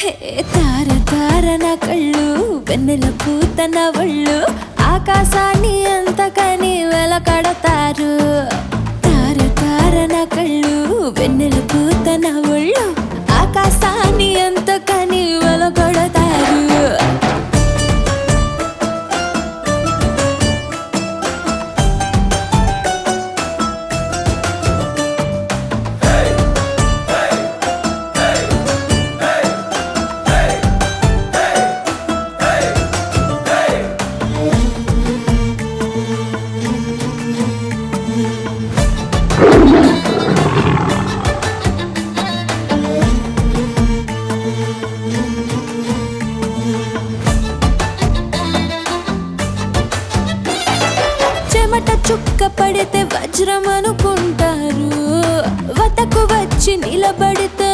తార తార నా కళ్ళు వెన్నెల పూత నా ఒళ్ళు ఆకాశాన్ని అంతకని వెలకడతారు. తార తార నా కళ్ళు వెన్నెల పూత చెమట చుక్క పడితే వజ్రం అనుకుంటారు. వతకు వచ్చి నిలబడితే